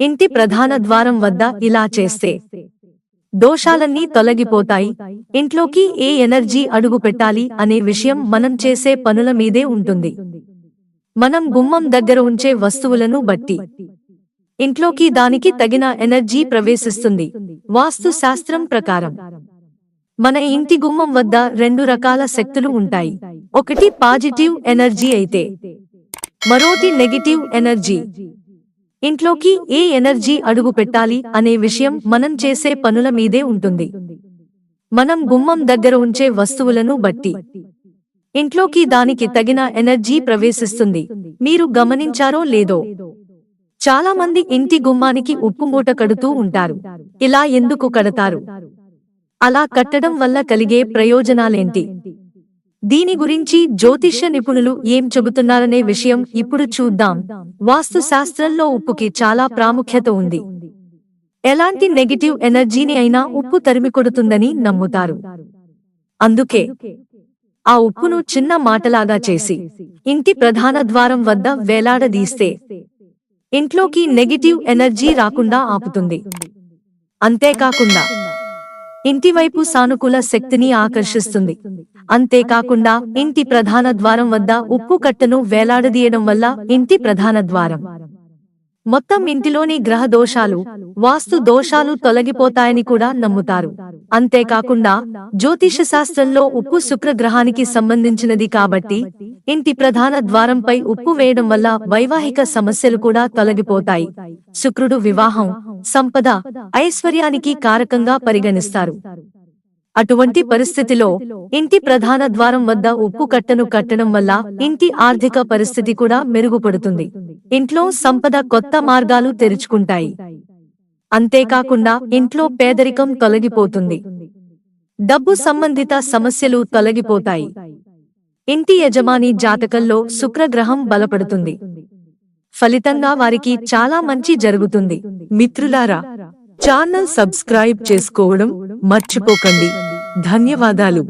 ఇంటి ప్రధాన ద్వారం వద్ద ఇలా చేస్తే. దోషాలన్నీ తొలగిపోతాయి. ఇంట్లోకి ఏ ఎనర్జీ అడుగు పెట్టాలి అనే విషయం మనం చేసే పనుల మీదే ఉంటుంది. మనం గుమ్మం దగ్గర ఉంచే వస్తువులను బట్టి. ఇంట్లోకి దానికి తగిన ఎనర్జీ ప్రవేశిస్తుంది. వాస్తు శాస్త్రం ప్రకారం. మన ఇంటి గుమ్మం వద్ద రెండు రకాల శక్తులు ఉంటాయి. ఒకటి పాజిటివ్ ఎనర్జీ అయితే. మరోటి నెగిటివ్ ఎనర్జీ. ఇంట్లోకి ఏ ఎనర్జీ అడుగు పెట్టాలి అనే విషయం మనం చేసే పనుల మీదే ఉంటుంది. మనం గుమ్మం దగ్గర ఉంచే వస్తువులను బట్టి. ఇంట్లోకి దానికి తగిన ఎనర్జీ ప్రవేశిస్తుంది. మీరు గమనించారో లేదో. చాలా మంది ఇంటి గుమ్మానికి ఉప్పు మూట కడుతూ ఉంటారు. ఇలా ఎందుకు కడతారు? అలా కట్టడం వల్ల కలిగే ప్రయోజనాలేంటి? దీని గురించి జ్యోతిష్య నిపుణులు ఏం చెబుతున్నారనే విషయం ఇప్పుడు చూద్దాం. వాస్తు శాస్త్రంలో ఉప్పుకి చాలా ప్రాముఖ్యత ఉంది. ఎలాంటి నెగిటివ్ ఎనర్జీని అయినా ఉప్పు తరిమి కొడుతుందని నమ్ముతారు. అందుకే ఆ ఉప్పును చిన్న మాటలాగా చేసి ఇంటి ప్రధాన ద్వారం వద్ద వేలాడదీస్తే ఇంట్లోకి నెగిటివ్ ఎనర్జీ రాకుండా ఆపుతుంది. అంతేకాకుండా ఇంటివైపు సానుకూల శక్తిని ఆకర్షిస్తుంది. అంతేకాకుండా ఇంటి ప్రధాన ద్వారం వద్ద ఉప్పు కట్టను వేలాడదీయడం వల్ల ఇంటి ప్రధాన ద్వారం. మొత్తం ఇంటిలోని గ్రహ దోషాలు వాస్తు దోషాలు తొలగిపోతాయని కూడా నమ్ముతారు. అంతేకాకుండా జ్యోతిష శాస్త్రంలో ఉప్పు శుక్ర గ్రహానికి సంబంధించినది కాబట్టి ఇంటి ప్రధాన ద్వారంపై ఉప్పు వేయడం వల్ల వైవాహిక సమస్యలు కూడా తొలగిపోతాయి. శుక్రుడు వివాహం సంపద ఐశ్వర్యానికి కారకంగా పరిగణిస్తారు. అటువంటి పరిస్థితిలో ఇంటి ప్రధాన ద్వారం వద్ద ఉప్పు కట్టను కట్టడం వల్ల ఇంటి ఆర్థిక పరిస్థితి కూడా మెరుగుపడుతుంది. ఇంట్లో సంపద కొత్త మార్గాలు తెరుచుకుంటాయి. అంతేకాకుండా ఇంట్లో పేదరికం తొలగిపోతుంది. డబ్బు సంబంధిత సమస్యలు తొలగిపోతాయి. ఇంటి యజమాని జాతకంలో శుక్రగ్రహం బలపడుతుంది. ఫలితంగా వారికి చాలా మంచి జరుగుతుంది. మిత్రులారా ఛానల్ సబ్స్క్రైబ్ చేసుకోవడం మర్చిపోకండి. ధన్యవాదాలు.